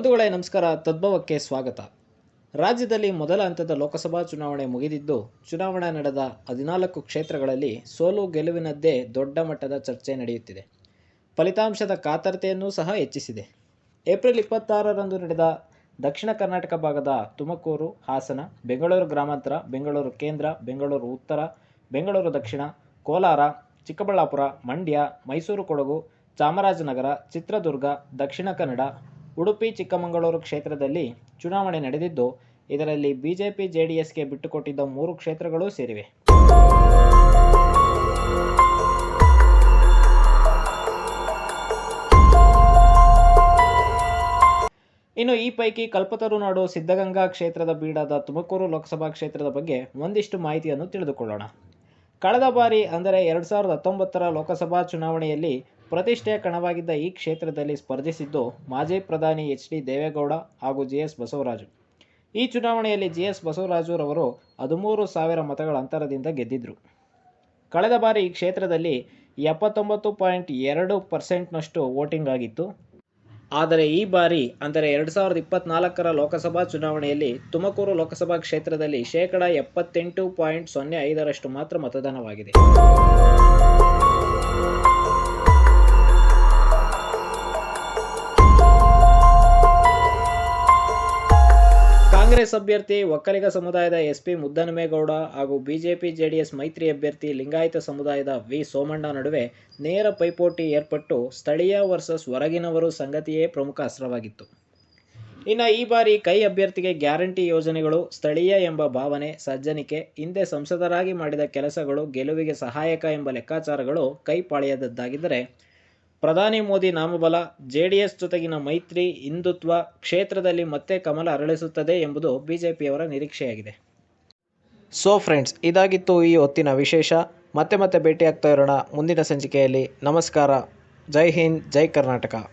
ಬಂಧುಗಳೇ, ನಮಸ್ಕಾರ. ತದ್ಭವಕ್ಕೆ ಸ್ವಾಗತ. ರಾಜ್ಯದಲ್ಲಿ ಮೊದಲ ಹಂತದ ಲೋಕಸಭಾ ಚುನಾವಣೆ ಮುಗಿದಿದ್ದು, ಚುನಾವಣೆ ನಡೆದ ಹದಿನಾಲ್ಕು ಕ್ಷೇತ್ರಗಳಲ್ಲಿ ಸೋಲು ಗೆಲುವಿನದ್ದೇ ದೊಡ್ಡ ಮಟ್ಟದ ಚರ್ಚೆ ನಡೆಯುತ್ತಿದೆ. ಫಲಿತಾಂಶದ ಕಾತರತೆಯನ್ನು ಸಹ ಹೆಚ್ಚಿಸಿದೆ. ಏಪ್ರಿಲ್ ಇಪ್ಪತ್ತಾರರಂದು ನಡೆದ ದಕ್ಷಿಣ ಕರ್ನಾಟಕ ಭಾಗದ ತುಮಕೂರು, ಹಾಸನ, ಬೆಂಗಳೂರು ಗ್ರಾಮಾಂತರ, ಬೆಂಗಳೂರು ಕೇಂದ್ರ, ಬೆಂಗಳೂರು ಉತ್ತರ, ಬೆಂಗಳೂರು ದಕ್ಷಿಣ, ಕೋಲಾರ, ಚಿಕ್ಕಬಳ್ಳಾಪುರ, ಮಂಡ್ಯ, ಮೈಸೂರು ಕೊಡಗು, ಚಾಮರಾಜನಗರ, ಚಿತ್ರದುರ್ಗ, ದಕ್ಷಿಣ ಕನ್ನಡ ಉಡುಪಿ, ಚಿಕ್ಕಮಗಳೂರು ಕ್ಷೇತ್ರದಲ್ಲಿ ಚುನಾವಣೆ ನಡೆದಿದ್ದು, ಇದರಲ್ಲಿ ಬಿಜೆಪಿ, ಜೆಡಿಎಸ್ಗೆ ಬಿಟ್ಟುಕೊಟ್ಟಿದ್ದ ಮೂರು ಕ್ಷೇತ್ರಗಳೂ ಸೇರಿವೆ. ಇನ್ನು ಈ ಪೈಕಿ ಕಲ್ಪತರು ನಾಡು ಸಿದ್ಧಗಂಗಾ ಕ್ಷೇತ್ರದ ಬೀಡಾದ ತುಮಕೂರು ಲೋಕಸಭಾ ಕ್ಷೇತ್ರದ ಬಗ್ಗೆ ಒಂದಿಷ್ಟು ಮಾಹಿತಿಯನ್ನು ತಿಳಿದುಕೊಳ್ಳೋಣ. ಕಳೆದ ಬಾರಿ ಅಂದರೆ ಎರಡು ಸಾವಿರದ ಹತ್ತೊಂಬತ್ತರ ಲೋಕಸಭಾ ಚುನಾವಣೆಯಲ್ಲಿ ಪ್ರತಿಷ್ಠೆಯ ಕಣವಾಗಿದ್ದ ಈ ಕ್ಷೇತ್ರದಲ್ಲಿ ಸ್ಪರ್ಧಿಸಿದ್ದು ಮಾಜಿ ಪ್ರಧಾನಿ ಎಚ್ ಡಿ ದೇವೇಗೌಡ ಹಾಗೂ ಜಿ ಎಸ್ ಬಸವರಾಜು. ಈ ಚುನಾವಣೆಯಲ್ಲಿ ಜಿ ಎಸ್ ಬಸವರಾಜುರವರು ಹದಿಮೂರು ಸಾವಿರ ಮತಗಳ ಅಂತರದಿಂದ ಗೆದ್ದಿದ್ರು. ಕಳೆದ ಬಾರಿ ಈ ಕ್ಷೇತ್ರದಲ್ಲಿ ಎಪ್ಪತ್ತೊಂಬತ್ತು ಪಾಯಿಂಟ್ ಎರಡು ಪರ್ಸೆಂಟ್ನಷ್ಟು ವೋಟಿಂಗ್ ಆಗಿತ್ತು. ಆದರೆ ಈ ಬಾರಿ, ಅಂದರೆ ಎರಡು ಸಾವಿರದ ಇಪ್ಪತ್ನಾಲ್ಕರ ಲೋಕಸಭಾ ಚುನಾವಣೆಯಲ್ಲಿ ತುಮಕೂರು ಲೋಕಸಭಾ ಕ್ಷೇತ್ರದಲ್ಲಿ ಶೇಕಡ ಎಪ್ಪತ್ತೆಂಟು ಪಾಯಿಂಟ್ ಸೊನ್ನೆ ಐದರಷ್ಟು ಮಾತ್ರ ಮತದಾನವಾಗಿದೆ. ಕಾಂಗ್ರೆಸ್ ಅಭ್ಯರ್ಥಿ, ಒಕ್ಕಲಿಗ ಸಮುದಾಯದ ಎಸ್ಪಿ ಮುದ್ದನಮೇಗೌಡ ಹಾಗೂ ಬಿಜೆಪಿ ಜೆಡಿಎಸ್ ಮೈತ್ರಿ ಅಭ್ಯರ್ಥಿ ಲಿಂಗಾಯತ ಸಮುದಾಯದ ವಿ ಸೋಮಣ್ಣ ನಡುವೆ ನೇರ ಪೈಪೋಟಿ ಏರ್ಪಟ್ಟು ಸ್ಥಳೀಯ ವರ್ಸಸ್ ಹೊರಗಿನವರು ಸಂಗತಿಯೇ ಪ್ರಮುಖ ಅಸ್ತ್ರವಾಗಿತ್ತು. ಇನ್ನು ಈ ಬಾರಿ ಕೈ ಅಭ್ಯರ್ಥಿಗೆ ಗ್ಯಾರಂಟಿ ಯೋಜನೆಗಳು, ಸ್ಥಳೀಯ ಎಂಬ ಭಾವನೆ, ಸಜ್ಜನಿಕೆ, ಹಿಂದೆ ಸಂಸದರಾಗಿ ಮಾಡಿದ ಕೆಲಸಗಳು ಗೆಲುವಿಗೆ ಸಹಾಯಕ ಎಂಬ ಲೆಕ್ಕಾಚಾರಗಳು ಕೈಪಾಳ್ಯದದ್ದಾಗಿದ್ದರೆ ಪ್ರಧಾನಿ ಮೋದಿ ನಾಮಬಲ, ಜೆಡಿಎಸ್ ಜೊತೆಗಿನ ಮೈತ್ರಿ, ಹಿಂದುತ್ವ ಕ್ಷೇತ್ರದಲ್ಲಿ ಮತ್ತೆ ಕಮಲ ಅರಳಿಸುತ್ತದೆ ಎಂಬುದು ಬಿಜೆಪಿಯವರ ನಿರೀಕ್ಷೆಯಾಗಿದೆ. ಸೊ ಫ್ರೆಂಡ್ಸ್ ಇದಾಗಿತ್ತು ಈ ಹೊತ್ತಿನ ವಿಶೇಷ. ಮತ್ತೆ ಮತ್ತೆ ಭೇಟಿಯಾಗ್ತಾ ಇರೋಣ ಮುಂದಿನ ಸಂಚಿಕೆಯಲ್ಲಿ. ನಮಸ್ಕಾರ. ಜೈ ಹಿಂದ್, ಜೈ ಕರ್ನಾಟಕ.